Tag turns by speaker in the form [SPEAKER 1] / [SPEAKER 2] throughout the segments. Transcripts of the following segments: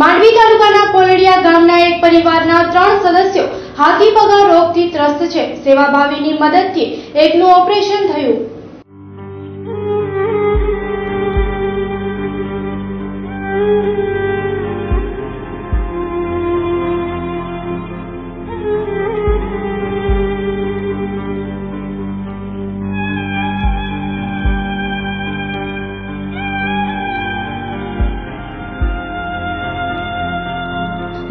[SPEAKER 1] માંડવી તાલુકાના પોલડિયા ગામના એક પરિવારના ત્રણ સદસ્યો હાથીપગા રોગથી ત્રસ્ત છે. સેવાભાવીની મદદથી એકનું ઓપરેશન થયું.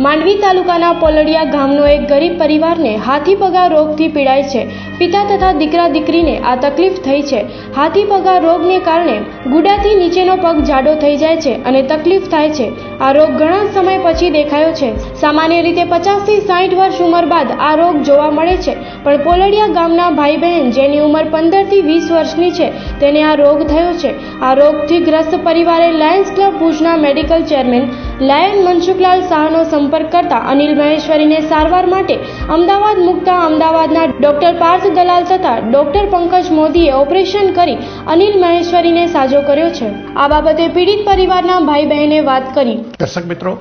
[SPEAKER 1] માંડવી તાલુકાના પોલડિયા ગામનો એક ગરીબ પરિવારને હાથીપગા રોગથી પીડાય છે. પિતા તથા દીકરા દીકરીને આ તકલીફ થઈ છે. હાથી પગા રોગને કારણે ગુડાથી નીચેનો પગ જાડો થઈ જાય છે અને તકલીફ થાય છે. આ રોગ ઘણા સમય પછી દેખાયો છે. સામાન્ય રીતે પચાસથી સાઠ વર્ષ ઉંમર બાદ આ રોગ જોવા મળે છે. પણ પોલડિયા ગામના ભાઈ બહેન જેની ઉંમર પંદરથી વીસ વર્ષની છે, તેને આ રોગ થયો છે. આ રોગથી ગ્રસ્ત પરિવારે લાયન્સ ક્લબ ભુજના મેડિકલ ચેરમેન લાયન મનસુખલાલ શાહનો સંપર્ક કરતા અનિલ મહેશ્વરીને સારવાર માટે અમદાવાદ મુકતા અમદાવાદના ડોક્ટર પાર્થ દલાલ તથા ડોક્ટર પંકજ મોદીએ ઓપરેશન કરી અનિલ મહેશ્વરીને સાજો કર્યો છે. આ બાબતે પીડિત પરિવારના ભાઈ બહેને વાત કરી.
[SPEAKER 2] દર્શક મિત્રો,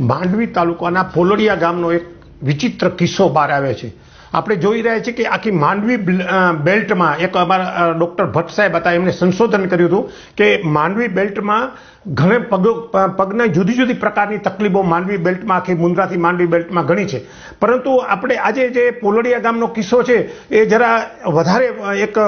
[SPEAKER 2] માંડવી તાલુકાના પોલડિયા ગામનો એક વિચિત્ર કિસ્સો બહાર આવે છે. આપણે જોઈ રહ્યા છીએ કે આખી માંડવી બેલ્ટમાં એક અમારા ડૉક્ટર ભટ્ટ સાહેબ હતા એમણે સંશોધન કર્યું હતું કે માંડવી બેલ્ટમાં ઘણે પગ પગને જુદી જુદી પ્રકારની તકલીફો માંડવી બેલ્ટમાં, આખી મુન્દ્રાથી માંડવી બેલ્ટમાં ઘણી છે. પરંતુ આપણે આજે જે પોલડિયા ગામનો કિસ્સો છે, એ જરા વધારે એક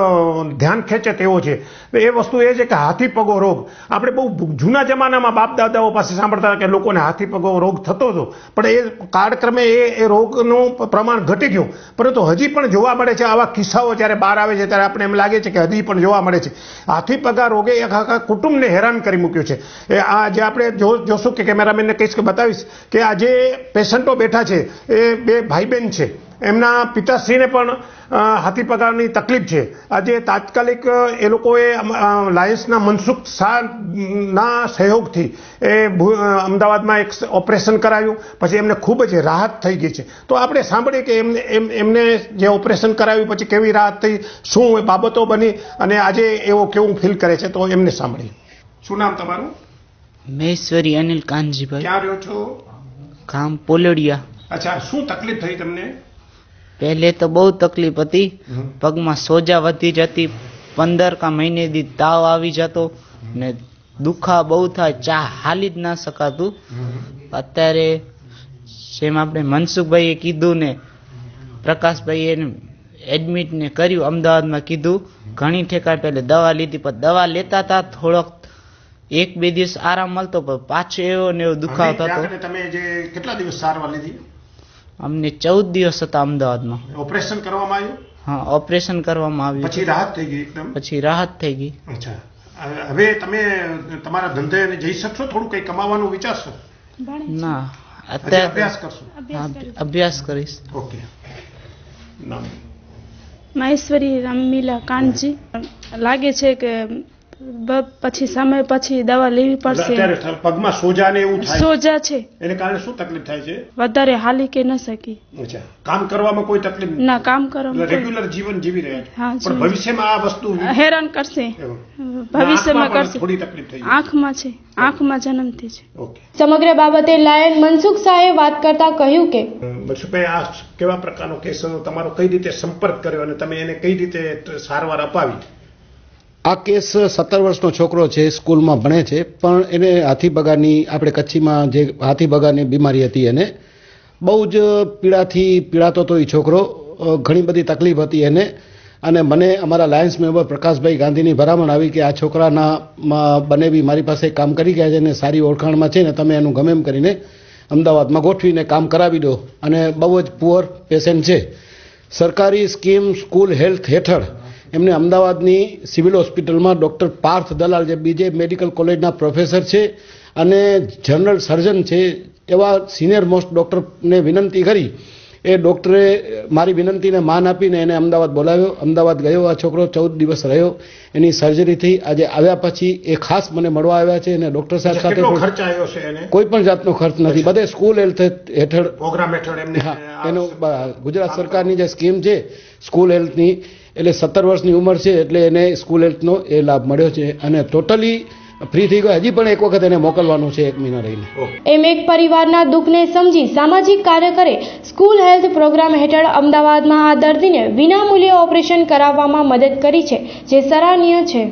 [SPEAKER 2] ધ્યાન ખેંચે તેવો છે. એ વસ્તુ એ છે કે હાથી પગો રોગ. આપણે બહુ જૂના જમાનામાં બાપ દાદાઓ પાસે સાંભળતા હતા કે લોકોને હાથી પગો રોગ થતો હતો. પણ એ કાળક્રમે એ રોગનું પ્રમાણ ઘટી ગયું. પરંતુ હજી પણ જોવા મળે છે, આવા કિસ્સાઓ જ્યારે બહાર આવે છે, ત્યારે આપણે એમ લાગે છે કે હજી પણ જોવા મળે છે. હાથી પગા રોગે એક આખા કુટુંબને હેરાન કરી મૂક્યું છે. એ આ જે આપણે જોશું કે કેમેરામેનને કહીશ કે બતાવીશ કે આ જે પેશન્ટો બેઠા છે, એ બે ભાઈ બહેન છે. એમના પિતાશ્રીને પણ હાથી પગારની તકલીફ છે. આજે તાત્કાલિક એ લોકોએ લાયન્સના મનસુખ શાહના સહયોગથી એ અમદાવાદમાં એક ઓપરેશન કરાયું. પછી એમને ખૂબ જ રાહત થઈ ગઈ છે. તો આપણે સાંભળીએ કે એમને એમને જે ઓપરેશન કરાવ્યું પછી કેવી રાહત થઈ શું એ બાબતો બની અને આજે એવો કેવું ફીલ કરે છે તો એમને સાંભળીએ. શું નામ તમારું?
[SPEAKER 3] મહેશ્વરી અનિલ કાનજીભાઈ.
[SPEAKER 2] ક્યાં રહ્યો છો?
[SPEAKER 3] ગામ પોલડિયા.
[SPEAKER 2] અચ્છા શું તકલીફ થઈ તમને?
[SPEAKER 3] પહેલે તો બહુ તકલીફ હતી. પગમાં સોજા વધી જતી. પંદર કા મહિને દી તાવ આવી જતો. ને દુખા બહુ થાય. ચા હાલી જ ના શકાતું. અત્યારે જેમ આપણે મનસુખભાઈએ કીધું ને પ્રકાશભાઈએ એડમિટ ને કર્યું અમદાવાદમાં કીધું ઘણી ઠેકાણ પહેલે દવા લીધી પણ દવા લેતા હતા થોડોક એક બે દિવસ આરામ મળતો પણ પાછો એવો ને એવો દુખાવ થતો.
[SPEAKER 2] તમે જે કેટલા દિવસ સારવાર લીધી?
[SPEAKER 3] અમને ચૌદ દિવસ હતા અમદાવાદમાં.
[SPEAKER 2] ઓપરેશન કરવામાં આવ્યું?
[SPEAKER 3] હા ઓપરેશન કરવામાં આવ્યું.
[SPEAKER 2] પછી રાહત થઈ ગઈ એકદમ?
[SPEAKER 3] પછી રાહત થઈ ગઈ.
[SPEAKER 2] અચ્છા. હવે તમે તમારા ધંધે જઈ શકશો? થોડું કંઈ કમાવાનું વિચારશો?
[SPEAKER 3] ના અત્યારે
[SPEAKER 2] અભ્યાસ કરશો.
[SPEAKER 3] અભ્યાસ કરીશ.
[SPEAKER 2] ઓકે. નામ.
[SPEAKER 4] મહેશ્વરી રમીલા કાનજી. લાગે છે કે પછી સમય પછી દવા લેવી પડશે.
[SPEAKER 2] અત્યારે પગમાં સોજા ને એવું થાય?
[SPEAKER 4] સોજા છે.
[SPEAKER 2] એને કારણે શું તકલીફ થાય છે?
[SPEAKER 4] વધારે હાલી કે ન શકી.
[SPEAKER 2] અચ્છા. કામ કરવામાં કોઈ તકલીફ
[SPEAKER 4] ના કામ કરવામાં
[SPEAKER 2] રેગ્યુલર જીવન જીવી રહ્યા છે. પણ ભવિષ્યમાં આ વસ્તુ
[SPEAKER 4] હેરાન કરશે. ભવિષ્યમાં કરશે.
[SPEAKER 2] થોડી તકલીફ થઈ
[SPEAKER 4] આંખમાં છે. આંખમાં જન્મથી છે.
[SPEAKER 2] ઓકે.
[SPEAKER 1] સમગ્ર બાબતે લાયન મનસુખ શાહે વાત કરતા કહ્યું કે
[SPEAKER 2] મનસુખભાઈ આ કેવા પ્રકારનો કેસ તમારો કઈ રીતે સંપર્ક કર્યો અને તમે એને કઈ રીતે સારવાર અપાવી?
[SPEAKER 5] આ કેસ સત્તર વર્ષનો છોકરો છે, સ્કૂલમાં ભણે છે, પણ એને હાથીબગાની આપણે કચ્છીમાં જે હાથીબગાની બીમારી હતી એને, બહુ જ પીડાથી પીડાતો હતો એ છોકરો ઘણી બધી તકલીફ હતી એને, અને મને અમારા લાયન્સ મેમ્બર પ્રકાશભાઈ ગાંધીની ભલામણ આવી કે આ છોકરાનામાં બને બી મારી પાસે કામ કરી ગયા છે અને સારી ઓળખાણમાં છે ને તમે એનું ગમે એમ કરીને અમદાવાદમાં ગોઠવીને કામ કરાવી દો. અને બહુ જ પુઅર પેશન્ટ છે. સરકારી સ્કીમ સ્કૂલ હેલ્થ હેઠળ એમને અમદાવાદની સિવિલ હોસ્પિટલમાં ડૉક્ટર પાર્થ દલાલ જે બીજે મેડિકલ કોલેજના પ્રોફેસર છે અને જનરલ સર્જન છે એવા સિનિયર મોસ્ટ ડૉક્ટરને વિનંતી કરી. એ ડૉક્ટરે મારી વિનંતીને માન આપીને એને અમદાવાદ બોલાવ્યો. અમદાવાદ ગયો આ છોકરો ચૌદ દિવસ રહ્યો. એની સર્જરીથી આજે આવ્યા પછી એ ખાસ મને મળવા આવ્યા છે અને ડૉક્ટર સાહેબ સાથે
[SPEAKER 2] ખર્ચ આવ્યો
[SPEAKER 5] કોઈ પણ જાતનો ખર્ચ નથી. બધે સ્કૂલ હેલ્થ હેઠળ
[SPEAKER 2] પ્રોગ્રામ હેઠળ
[SPEAKER 5] એનું ગુજરાત સરકારની જે સ્કીમ છે સ્કૂલ હેલ્થની એટલે સત્તર વર્ષની ઉંમર છે એટલે એને સ્કૂલ હેલ્થનો એ લાભ મળ્યો છે અને ટોટલી ફ્રી થઈ ગયો. હજી પણ એક વખત એને મોકલવાનું છે એક મહિના રહીને.
[SPEAKER 1] એમ એક પરિવારના દુઃખને સમજી સામાજિક કાર્યકરે સ્કૂલ હેલ્થ પ્રોગ્રામ હેઠળ અમદાવાદમાં આ દર્દીને વિનામૂલ્યે ઓપરેશન કરાવવામાં મદદ કરી છે જે સરાહનીય છે.